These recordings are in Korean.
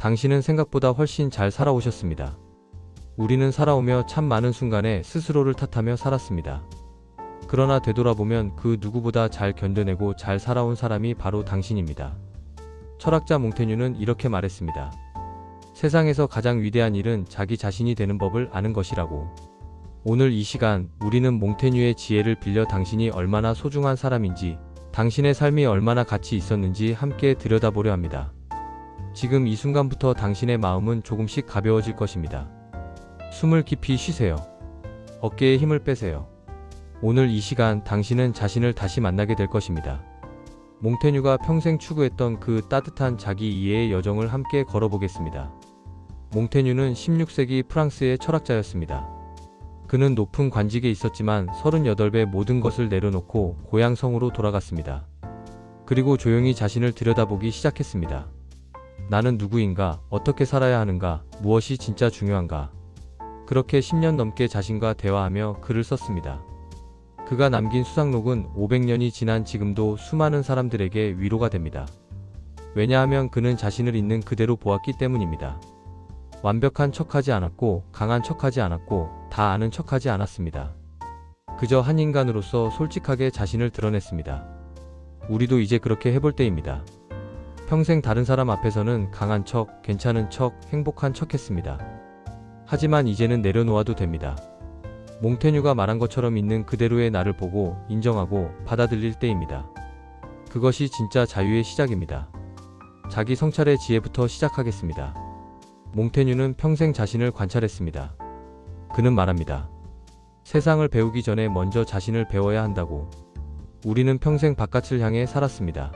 당신은 생각보다 훨씬 잘 살아오셨습니다. 우리는 살아오며 참 많은 순간에 스스로를 탓하며 살았습니다. 그러나 되돌아보면 그 누구보다 잘 견뎌내고 잘 살아온 사람이 바로 당신입니다. 철학자 몽테뉴는 이렇게 말했습니다. 세상에서 가장 위대한 일은 자기 자신이 되는 법을 아는 것이라고. 오늘 이 시간 우리는 몽테뉴의 지혜를 빌려 당신이 얼마나 소중한 사람인지, 당신의 삶이 얼마나 가치 있었는지 함께 들여다보려 합니다. 지금 이 순간부터 당신의 마음은 조금씩 가벼워질 것입니다. 숨을 깊이 쉬세요. 어깨에 힘을 빼세요. 오늘 이 시간 당신은 자신을 다시 만나게 될 것입니다. 몽테뉴가 평생 추구했던 그 따뜻한 자기 이해의 여정을 함께 걸어보겠습니다. 몽테뉴는 16세기 프랑스의 철학자였습니다. 그는 높은 관직에 있었지만 38배 모든 것을 내려놓고 고향 성으로 돌아갔습니다. 그리고 조용히 자신을 들여다보기 시작했습니다. 나는 누구인가, 어떻게 살아야 하는가, 무엇이 진짜 중요한가. 그렇게 10년 넘게 자신과 대화하며 글을 썼습니다. 그가 남긴 수상록은 500년이 지난 지금도 수많은 사람들에게 위로가 됩니다. 왜냐하면 그는 자신을 있는 그대로 보았기 때문입니다. 완벽한 척하지 않았고, 강한 척하지 않았고, 다 아는 척하지 않았습니다. 그저 한 인간으로서 솔직하게 자신을 드러냈습니다. 우리도 이제 그렇게 해볼 때입니다. 평생 다른 사람 앞에서는 강한 척, 괜찮은 척, 행복한 척 했습니다. 하지만 이제는 내려놓아도 됩니다. 몽테뉴가 말한 것처럼 있는 그대로의 나를 보고 인정하고 받아들일 때입니다. 그것이 진짜 자유의 시작입니다. 자기 성찰의 지혜부터 시작하겠습니다. 몽테뉴는 평생 자신을 관찰했습니다. 그는 말합니다. 세상을 배우기 전에 먼저 자신을 배워야 한다고. 우리는 평생 바깥을 향해 살았습니다.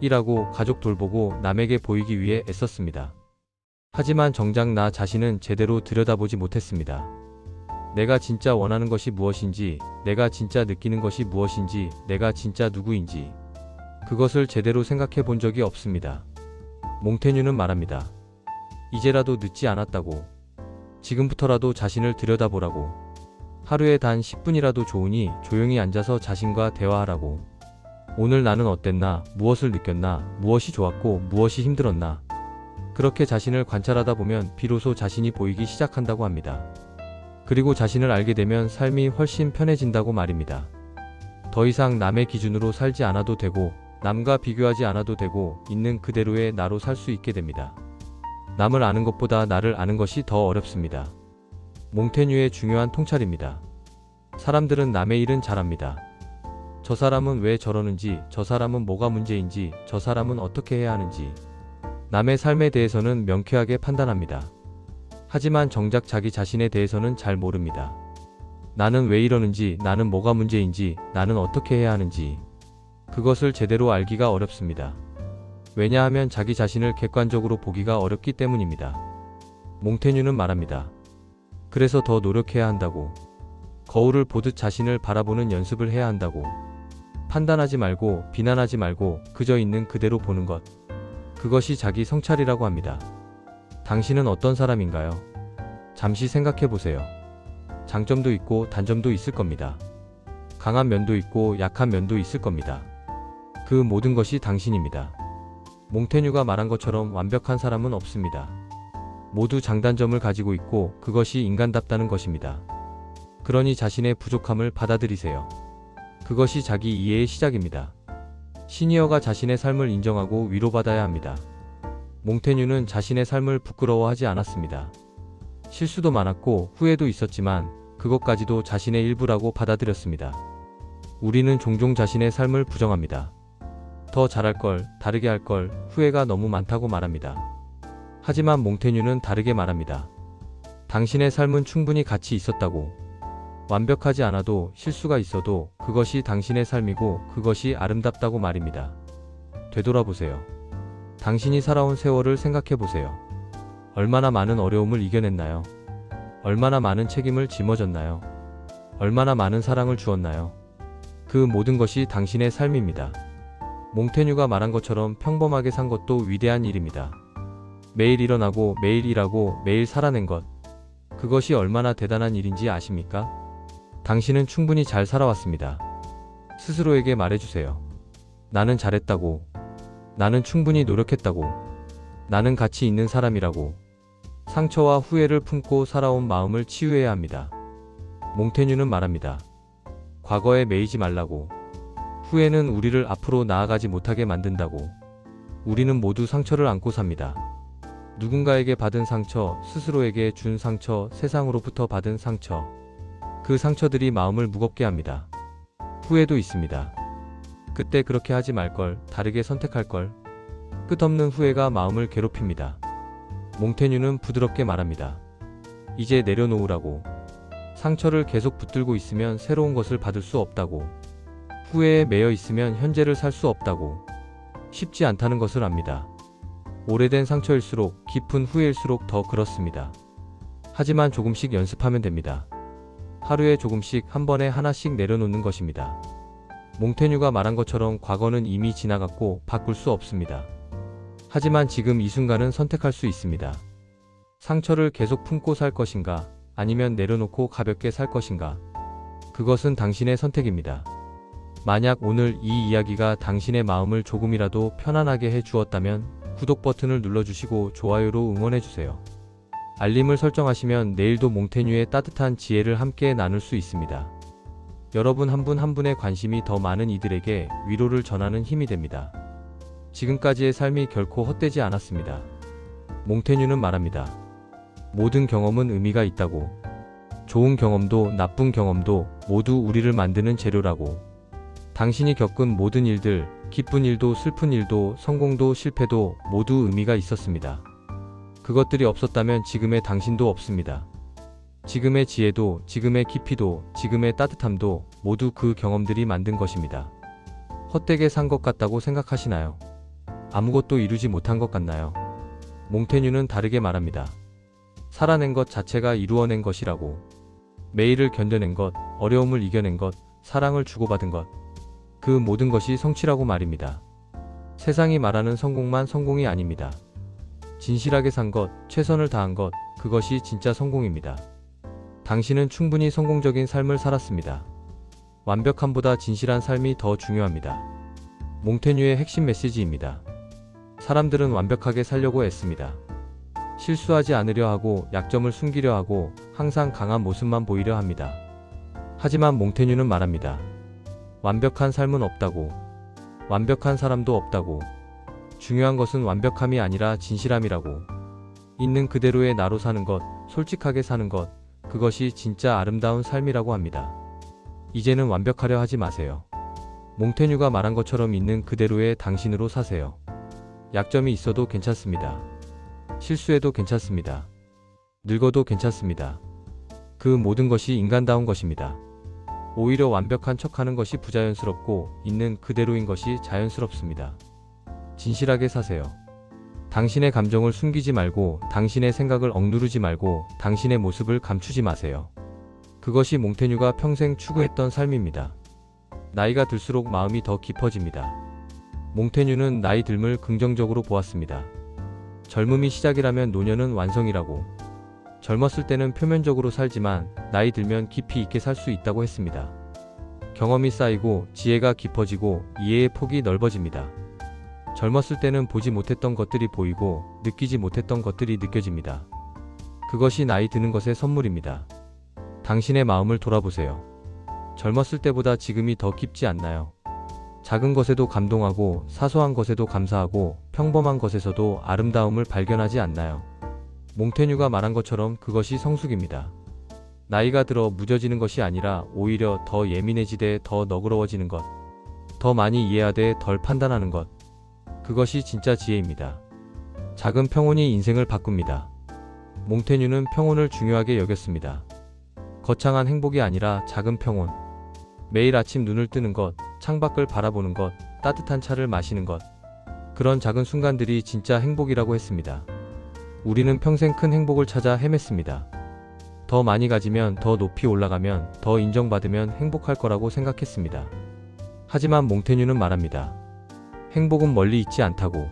일하고 가족 돌보고 남에게 보이기 위해 애썼습니다. 하지만 정작 나 자신은 제대로 들여다보지 못했습니다. 내가 진짜 원하는 것이 무엇인지, 내가 진짜 느끼는 것이 무엇인지, 내가 진짜 누구인지, 그것을 제대로 생각해 본 적이 없습니다. 몽테뉴는 말합니다. 이제라도 늦지 않았다고. 지금부터라도 자신을 들여다보라고. 하루에 단 10분이라도 좋으니 조용히 앉아서 자신과 대화하라고. 오늘 나는 어땠나, 무엇을 느꼈나, 무엇이 좋았고 무엇이 힘들었나. 그렇게 자신을 관찰하다 보면 비로소 자신이 보이기 시작한다고 합니다. 그리고 자신을 알게 되면 삶이 훨씬 편해진다고 말입니다. 더 이상 남의 기준으로 살지 않아도 되고, 남과 비교하지 않아도 되고, 있는 그대로의 나로 살 수 있게 됩니다. 남을 아는 것보다 나를 아는 것이 더 어렵습니다. 몽테뉴의 중요한 통찰입니다. 사람들은 남의 일은 잘합니다. 저 사람은 왜 저러는지, 저 사람은 뭐가 문제인지, 저 사람은 어떻게 해야 하는지. 남의 삶에 대해서는 명쾌하게 판단합니다. 하지만 정작 자기 자신에 대해서는 잘 모릅니다. 나는 왜 이러는지, 나는 뭐가 문제인지, 나는 어떻게 해야 하는지. 그것을 제대로 알기가 어렵습니다. 왜냐하면 자기 자신을 객관적으로 보기가 어렵기 때문입니다. 몽테뉴는 말합니다. 그래서 더 노력해야 한다고. 거울을 보듯 자신을 바라보는 연습을 해야 한다고. 판단하지 말고, 비난하지 말고, 그저 있는 그대로 보는 것. 그것이 자기 성찰이라고 합니다. 당신은 어떤 사람인가요? 잠시 생각해 보세요. 장점도 있고 단점도 있을 겁니다. 강한 면도 있고 약한 면도 있을 겁니다. 그 모든 것이 당신입니다. 몽테뉴가 말한 것처럼 완벽한 사람은 없습니다. 모두 장단점을 가지고 있고 그것이 인간답다는 것입니다. 그러니 자신의 부족함을 받아들이세요. 그것이 자기 이해의 시작입니다. 시니어가 자신의 삶을 인정하고 위로받아야 합니다. 몽테뉴는 자신의 삶을 부끄러워하지 않았습니다. 실수도 많았고 후회도 있었지만 그것까지도 자신의 일부라고 받아들였습니다. 우리는 종종 자신의 삶을 부정합니다. 더 잘할 걸, 다르게 할 걸, 후회가 너무 많다고 말합니다. 하지만 몽테뉴는 다르게 말합니다. 당신의 삶은 충분히 가치 있었다고. 완벽하지 않아도 실수가 있어도 그것이 당신의 삶이고 그것이 아름답다고 말입니다. 되돌아보세요. 당신이 살아온 세월을 생각해 보세요. 얼마나 많은 어려움을 이겨냈나요? 얼마나 많은 책임을 짊어졌나요? 얼마나 많은 사랑을 주었나요? 그 모든 것이 당신의 삶입니다. 몽테뉴가 말한 것처럼 평범하게 산 것도 위대한 일입니다. 매일 일어나고 매일 일하고 매일 살아낸 것. 그것이 얼마나 대단한 일인지 아십니까? 당신은 충분히 잘 살아왔습니다. 스스로에게 말해주세요. 나는 잘했다고. 나는 충분히 노력했다고. 나는 가치 있는 사람이라고. 상처와 후회를 품고 살아온 마음을 치유해야 합니다. 몽테뉴는 말합니다. 과거에 매이지 말라고. 후회는 우리를 앞으로 나아가지 못하게 만든다고. 우리는 모두 상처를 안고 삽니다. 누군가에게 받은 상처, 스스로에게 준 상처, 세상으로부터 받은 상처. 그 상처들이 마음을 무겁게 합니다. 후회도 있습니다. 그때 그렇게 하지 말걸, 다르게 선택할 걸. 끝없는 후회가 마음을 괴롭힙니다. 몽테뉴는 부드럽게 말합니다. 이제 내려놓으라고. 상처를 계속 붙들고 있으면 새로운 것을 받을 수 없다고. 후회에 매여 있으면 현재를 살 수 없다고. 쉽지 않다는 것을 압니다. 오래된 상처일수록 깊은 후회일수록 더 그렇습니다. 하지만 조금씩 연습하면 됩니다. 하루에 조금씩 한 번에 하나씩 내려놓는 것입니다. 몽테뉴가 말한 것처럼 과거는 이미 지나갔고 바꿀 수 없습니다. 하지만 지금 이 순간은 선택할 수 있습니다. 상처를 계속 품고 살 것인가, 아니면 내려놓고 가볍게 살 것인가. 그것은 당신의 선택입니다. 만약 오늘 이 이야기가 당신의 마음을 조금이라도 편안하게 해 주었다면 구독 버튼을 눌러주시고 좋아요로 응원해주세요. 알림을 설정하시면 내일도 몽테뉴의 따뜻한 지혜를 함께 나눌 수 있습니다. 여러분 한분한 분의 관심이 더 많은 이들에게 위로를 전하는 힘이 됩니다. 지금까지의 삶이 결코 헛되지 않았습니다. 몽테뉴는 말합니다. 모든 경험은 의미가 있다고. 좋은 경험도 나쁜 경험도 모두 우리를 만드는 재료라고. 당신이 겪은 모든 일들, 기쁜 일도 슬픈 일도 성공도 실패도 모두 의미가 있었습니다. 그것들이 없었다면 지금의 당신도 없습니다. 지금의 지혜도, 지금의 깊이도, 지금의 따뜻함도 모두 그 경험들이 만든 것입니다. 헛되게 산 것 같다고 생각하시나요? 아무것도 이루지 못한 것 같나요? 몽테뉴는 다르게 말합니다. 살아낸 것 자체가 이루어낸 것이라고. 매일을 견뎌낸 것, 어려움을 이겨낸 것, 사랑을 주고받은 것. 그 모든 것이 성취라고 말입니다. 세상이 말하는 성공만 성공이 아닙니다. 진실하게 산 것, 최선을 다한 것, 그것이 진짜 성공입니다. 당신은 충분히 성공적인 삶을 살았습니다. 완벽함보다 진실한 삶이 더 중요합니다. 몽테뉴의 핵심 메시지입니다. 사람들은 완벽하게 살려고 애씁니다. 실수하지 않으려 하고 약점을 숨기려 하고 항상 강한 모습만 보이려 합니다. 하지만 몽테뉴는 말합니다. 완벽한 삶은 없다고. 완벽한 사람도 없다고. 중요한 것은 완벽함이 아니라 진실함이라고. 있는 그대로의 나로 사는 것, 솔직하게 사는 것, 그것이 진짜 아름다운 삶이라고 합니다. 이제는 완벽하려 하지 마세요. 몽테뉴가 말한 것처럼 있는 그대로의 당신으로 사세요. 약점이 있어도 괜찮습니다. 실수해도 괜찮습니다. 늙어도 괜찮습니다. 그 모든 것이 인간다운 것입니다. 오히려 완벽한 척하는 것이 부자연스럽고 있는 그대로인 것이 자연스럽습니다. 진실하게 사세요. 당신의 감정을 숨기지 말고 당신의 생각을 억누르지 말고 당신의 모습을 감추지 마세요. 그것이 몽테뉴가 평생 추구했던 삶입니다. 나이가 들수록 마음이 더 깊어집니다. 몽테뉴는 나이 듦을 긍정적으로 보았습니다. 젊음이 시작이라면 노년은 완성이라고. 젊었을 때는 표면적으로 살지만 나이 들면 깊이 있게 살 수 있다고 했습니다. 경험이 쌓이고 지혜가 깊어지고 이해의 폭이 넓어집니다. 젊었을 때는 보지 못했던 것들이 보이고 느끼지 못했던 것들이 느껴집니다. 그것이 나이 드는 것의 선물입니다. 당신의 마음을 돌아보세요. 젊었을 때보다 지금이 더 깊지 않나요? 작은 것에도 감동하고 사소한 것에도 감사하고 평범한 것에서도 아름다움을 발견하지 않나요? 몽테뉴가 말한 것처럼 그것이 성숙입니다. 나이가 들어 무뎌지는 것이 아니라 오히려 더 예민해지되 더 너그러워지는 것, 더 많이 이해하되 덜 판단하는 것, 그것이 진짜 지혜입니다. 작은 평온이 인생을 바꿉니다. 몽테뉴는 평온을 중요하게 여겼습니다. 거창한 행복이 아니라 작은 평온. 매일 아침 눈을 뜨는 것, 창밖을 바라보는 것, 따뜻한 차를 마시는 것. 그런 작은 순간들이 진짜 행복이라고 했습니다. 우리는 평생 큰 행복을 찾아 헤맸습니다. 더 많이 가지면 더 높이 올라가면 더 인정받으면 행복할 거라고 생각했습니다. 하지만 몽테뉴는 말합니다. 행복은 멀리 있지 않다고.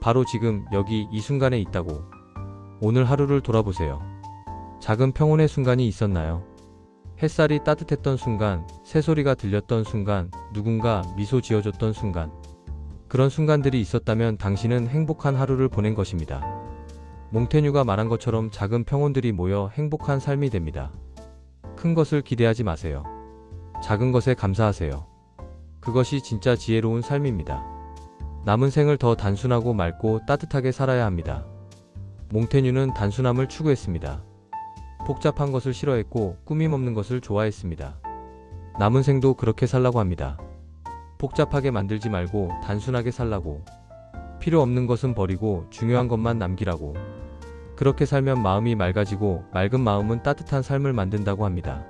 바로 지금 여기 이 순간에 있다고. 오늘 하루를 돌아보세요. 작은 평온의 순간이 있었나요? 햇살이 따뜻했던 순간, 새소리가 들렸던 순간, 누군가 미소 지어줬던 순간. 그런 순간들이 있었다면 당신은 행복한 하루를 보낸 것입니다. 몽테뉴가 말한 것처럼 작은 평온들이 모여 행복한 삶이 됩니다. 큰 것을 기대하지 마세요. 작은 것에 감사하세요. 그것이 진짜 지혜로운 삶입니다. 남은 생을 더 단순하고 맑고 따뜻하게 살아야 합니다. 몽테뉴는 단순함을 추구했습니다. 복잡한 것을 싫어했고 꾸밈 없는 것을 좋아했습니다. 남은 생도 그렇게 살라고 합니다. 복잡하게 만들지 말고 단순하게 살라고. 필요 없는 것은 버리고 중요한 것만 남기라고. 그렇게 살면 마음이 맑아지고 맑은 마음은 따뜻한 삶을 만든다고 합니다.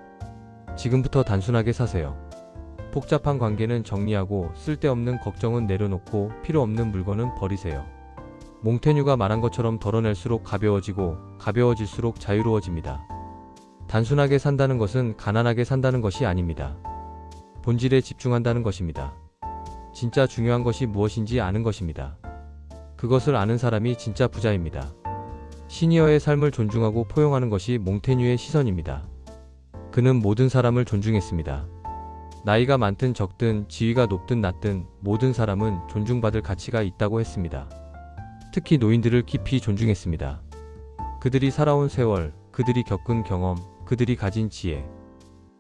지금부터 단순하게 사세요. 복잡한 관계는 정리하고 쓸데없는 걱정은 내려놓고 필요 없는 물건은 버리세요. 몽테뉴가 말한 것처럼 덜어낼수록 가벼워지고 가벼워질수록 자유로워집니다. 단순하게 산다는 것은 가난하게 산다는 것이 아닙니다. 본질에 집중한다는 것입니다. 진짜 중요한 것이 무엇인지 아는 것입니다. 그것을 아는 사람이 진짜 부자입니다. 시니어의 삶을 존중하고 포용하는 것이 몽테뉴의 시선입니다. 그는 모든 사람을 존중했습니다. 나이가 많든 적든 지위가 높든 낮든 모든 사람은 존중받을 가치가 있다고 했습니다. 특히 노인들을 깊이 존중했습니다. 그들이 살아온 세월, 그들이 겪은 경험, 그들이 가진 지혜.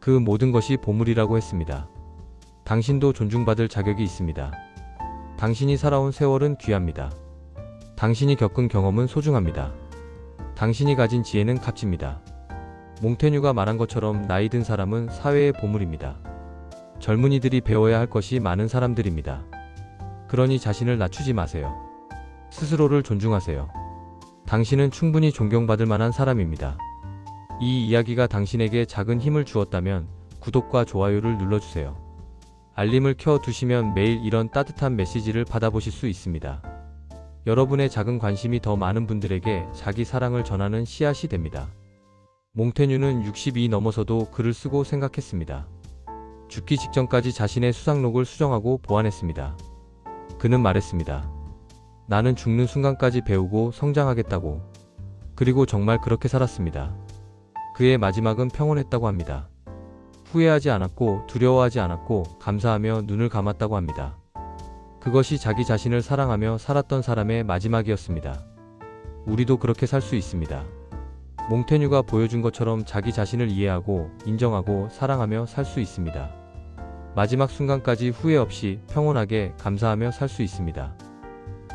그 모든 것이 보물이라고 했습니다. 당신도 존중받을 자격이 있습니다. 당신이 살아온 세월은 귀합니다. 당신이 겪은 경험은 소중합니다. 당신이 가진 지혜는 값집니다. 몽테뉴가 말한 것처럼 나이 든 사람은 사회의 보물입니다. 젊은이들이 배워야 할 것이 많은 사람들입니다. 그러니 자신을 낮추지 마세요. 스스로를 존중하세요. 당신은 충분히 존경받을 만한 사람입니다. 이 이야기가 당신에게 작은 힘을 주었다면 구독과 좋아요를 눌러주세요. 알림을 켜 두시면 매일 이런 따뜻한 메시지를 받아보실 수 있습니다. 여러분의 작은 관심이 더 많은 분들에게 자기 사랑을 전하는 씨앗이 됩니다. 몽테뉴는 60이 넘어서도 글을 쓰고 생각했습니다. 죽기 직전까지 자신의 수상록을 수정하고 보완했습니다. 그는 말했습니다. 나는 죽는 순간까지 배우고 성장하겠다고. 그리고 정말 그렇게 살았습니다. 그의 마지막은 평온했다고 합니다. 후회하지 않았고 두려워하지 않았고 감사하며 눈을 감았다고 합니다. 그것이 자기 자신을 사랑하며 살았던 사람의 마지막이었습니다. 우리도 그렇게 살 수 있습니다. 몽테뉴가 보여준 것처럼 자기 자신을 이해하고 인정하고 사랑하며 살 수 있습니다. 마지막 순간까지 후회 없이 평온하게 감사하며 살 수 있습니다.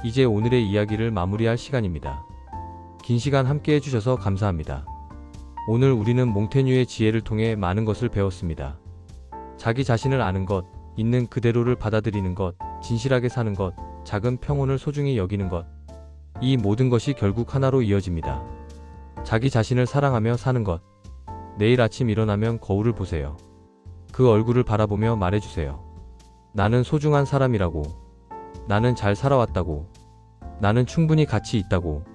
이제 오늘의 이야기를 마무리할 시간입니다. 긴 시간 함께 해주셔서 감사합니다. 오늘 우리는 몽테뉴의 지혜를 통해 많은 것을 배웠습니다. 자기 자신을 아는 것, 있는 그대로를 받아들이는 것, 진실하게 사는 것, 작은 평온을 소중히 여기는 것. 이 모든 것이 결국 하나로 이어집니다. 자기 자신을 사랑하며 사는 것. 내일 아침 일어나면 거울을 보세요. 그 얼굴을 바라보며 말해주세요. 나는 소중한 사람이라고. 나는 잘 살아왔다고. 나는 충분히 가치 있다고.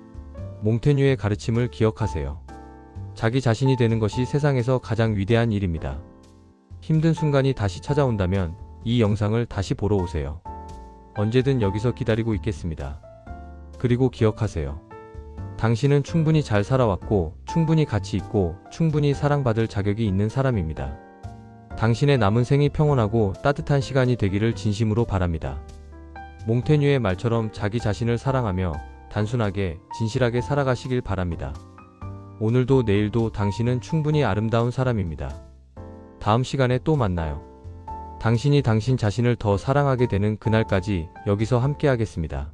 몽테뉴의 가르침을 기억하세요. 자기 자신이 되는 것이 세상에서 가장 위대한 일입니다. 힘든 순간이 다시 찾아온다면 이 영상을 다시 보러 오세요. 언제든 여기서 기다리고 있겠습니다. 그리고 기억하세요. 당신은 충분히 잘 살아왔고, 충분히 가치 있고, 충분히 사랑받을 자격이 있는 사람입니다. 당신의 남은 생이 평온하고 따뜻한 시간이 되기를 진심으로 바랍니다. 몽테뉴의 말처럼 자기 자신을 사랑하며 단순하게, 진실하게 살아가시길 바랍니다. 오늘도 내일도 당신은 충분히 아름다운 사람입니다. 다음 시간에 또 만나요. 당신이 당신 자신을 더 사랑하게 되는 그날까지 여기서 함께 하겠습니다.